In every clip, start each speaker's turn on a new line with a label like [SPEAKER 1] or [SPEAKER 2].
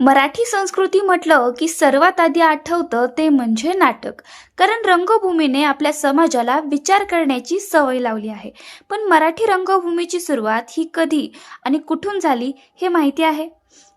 [SPEAKER 1] मराठी संस्कृती म्हटलं की सर्वात आधी आठवतं ते म्हणजे नाटक. कारण रंगभूमीने आपल्या समाजाला विचार करण्याची सवय लावली आहे. पण मराठी रंगभूमीची सुरुवात ही कधी आणि कुठून झाली हे माहिती आहे?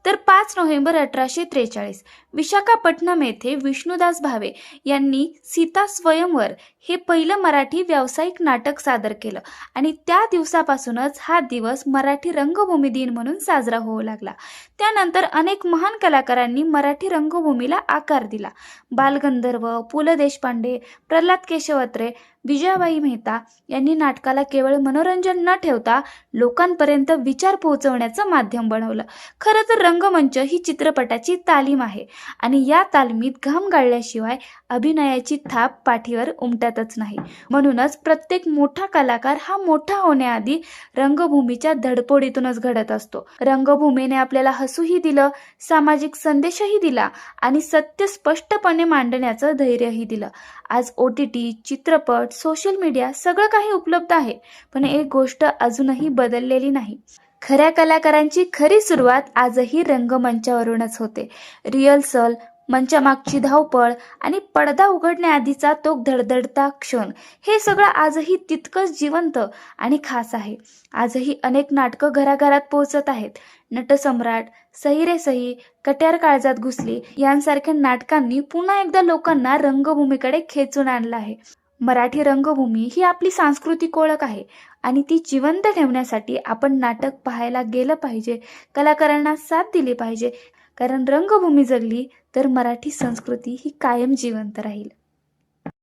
[SPEAKER 1] तर पाच नोव्हेंबर अठराशे त्रेचाळीस विशाखापट्टणम येथे विष्णुदास भावे यांनी सीता स्वयंवर हे पहिलं मराठी व्यावसायिक नाटक सादर केलं आणि त्या दिवसापासूनच हा दिवस मराठी रंगभूमी दिन म्हणून साजरा होऊ लागला. त्यानंतर अनेक महान कलाकारांनी मराठी रंगभूमीला आकार दिला. बालगंधर्व पु ल देशपांडे प्रल्हाद केशवत्रे विजयाबाई मेहता यांनी नाटकाला केवळ मनोरंजन न ठेवता लोकांपर्यंत विचार पोहोचवण्याचं माध्यम बनवलं. खरं तर रंगमंच ही चित्रपटाची तालीम आहे आणि या तालमीत घाम गाळल्याशिवाय अभिनयाची थाप पाठीवर उमटतच नाही. म्हणूनच प्रत्येक मोठा कलाकार हा मोठा होण्याआधी रंगभूमीच्या धडपडीतूनच घडत असतो. रंगभूमीने आपल्याला हसूही दिलं सामाजिक संदेशही दिला आणि सत्य स्पष्टपणे मांडण्याचं धैर्यही दिलं. आज ओ टी टी चित्रपट सोशल मीडिया सगळं काही उपलब्ध आहे पण एक गोष्ट अजूनही बदललेली नाही. खऱ्या कलाकारांची खरी सुरुवात आजही रंगमंचावरूनच होते. रिहर्सल मंचामागची धावपळ आणि पडदा उघडण्याआधीचा तो धडधडता क्षण हे सगळं आजही तितकंच जिवंत आणि खास आहे. आजही अनेक नाटकं घराघरात पोहोचत आहेत. नटसम्राट सही रे सही कट्यार काळजात घुसली यांसारख्या नाटकांनी पुन्हा एकदा लोकांना रंगभूमीकडे खेचून आणलं आहे. मराठी रंगभूमी ही आपली सांस्कृतिक ओळख आहे आणि ती जिवंत ठेवण्यासाठी आपण नाटक पाहायला गेलं पाहिजे कलाकारांना साथ दिली पाहिजे. कारण रंगभूमी जगली तर मराठी संस्कृती ही कायम जिवंत राहील.